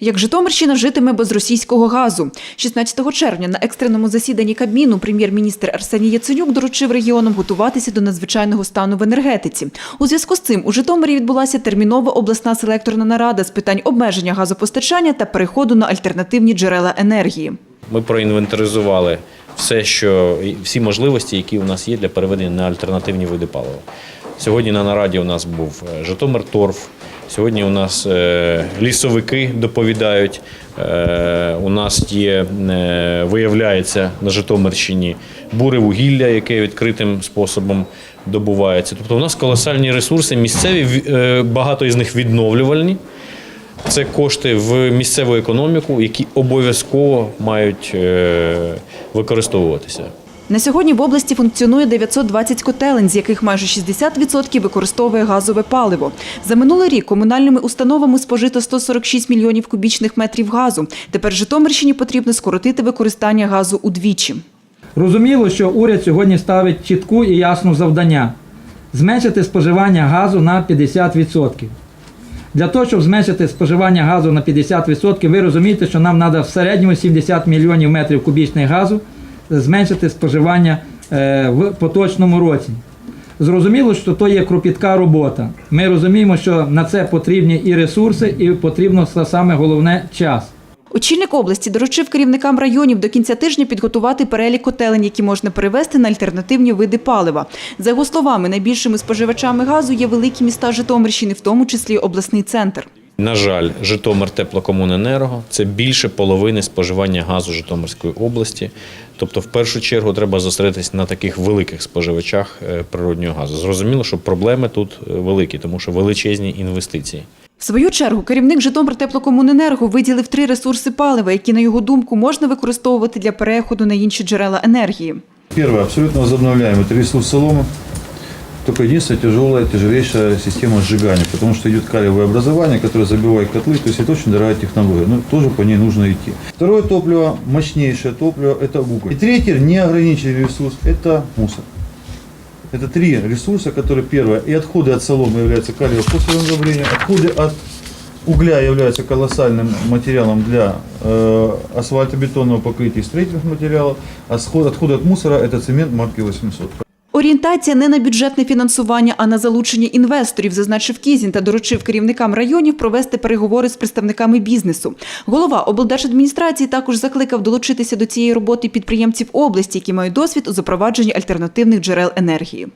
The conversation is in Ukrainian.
Як Житомирщина житиме без російського газу? 16 червня на екстреному засіданні Кабміну прем'єр-міністр Арсеній Яценюк доручив регіонам готуватися до надзвичайного стану в енергетиці. У зв'язку з цим у Житомирі відбулася термінова обласна селекторна нарада з питань обмеження газопостачання та переходу на альтернативні джерела енергії. Ми проінвентаризували все, що всі можливості, які у нас є для переведення на альтернативні види палива. Сьогодні на нараді у нас був е, Житомир Торф. Сьогодні у нас е, лісовики доповідають. Е, У нас є, е, виявляється на Житомирщині буре вугілля, яке відкритим способом добувається. Тобто у нас колосальні ресурси, місцеві, багато із них відновлювальні. Це кошти в місцеву економіку, які обов'язково мають використовуватися. На сьогодні в області функціонує 920 котелень, з яких майже 60% використовує газове паливо. За минулий рік комунальними установами спожито 146 мільйонів кубічних метрів газу. Тепер Житомирщині потрібно скоротити використання газу удвічі. Розуміло, що уряд сьогодні ставить чітку і ясну завдання зменшити споживання газу на 50%. Для того, щоб зменшити споживання газу на 50%, ви розумієте, що нам треба в середньому 70 мільйонів метрів кубічних газу зменшити споживання е, в поточному році. Зрозуміло, що то є кропітка робота. Ми розуміємо, що на це потрібні і ресурси, і потрібно саме головне час. Очільник області доручив керівникам районів до кінця тижня підготувати перелік котелень, які можна перевести на альтернативні види палива. За його словами, найбільшими споживачами газу є великі міста Житомирщини, в тому числі обласний центр. На жаль, Житомир теплокомуненерго це більше половини споживання газу Житомирської області. Тобто, в першу чергу, треба зосередитись на таких великих споживачах е, природнього газу. Зрозуміло, що проблеми тут е, великі, тому що величезні інвестиції. В свою чергу керівник Житомиртеплокомуненерго виділив три ресурси палива, які, на його думку, можна використовувати для переходу на інші джерела енергії. Первое, абсолютно возобновляемый, это ресурс соломы. Только единственное, тяжелая, тяжелейшая система сжигания, потому что идет калиевое образование, которое забивает котлы, то есть это очень дорогая технология, но тоже по ней нужно идти. Второе топливо, мощнейшее топливо, это уголь. И третий, неограниченный ресурс, это мусор. Это три ресурса, которые первое, и отходы от соломы являются калиево-фосфорным удобрением, отходы от угля являются колоссальным материалом для э, асфальтобетонного покрытия и строительных материалов, а отходы от мусора это цемент марки 800. Орієнтація не на бюджетне фінансування, а на залучення інвесторів, зазначив Кізін та доручив керівникам районів провести переговори з представниками бізнесу. Голова облдержадміністрації також закликав долучитися до цієї роботи підприємців області, які мають досвід у запровадженні альтернативних джерел енергії.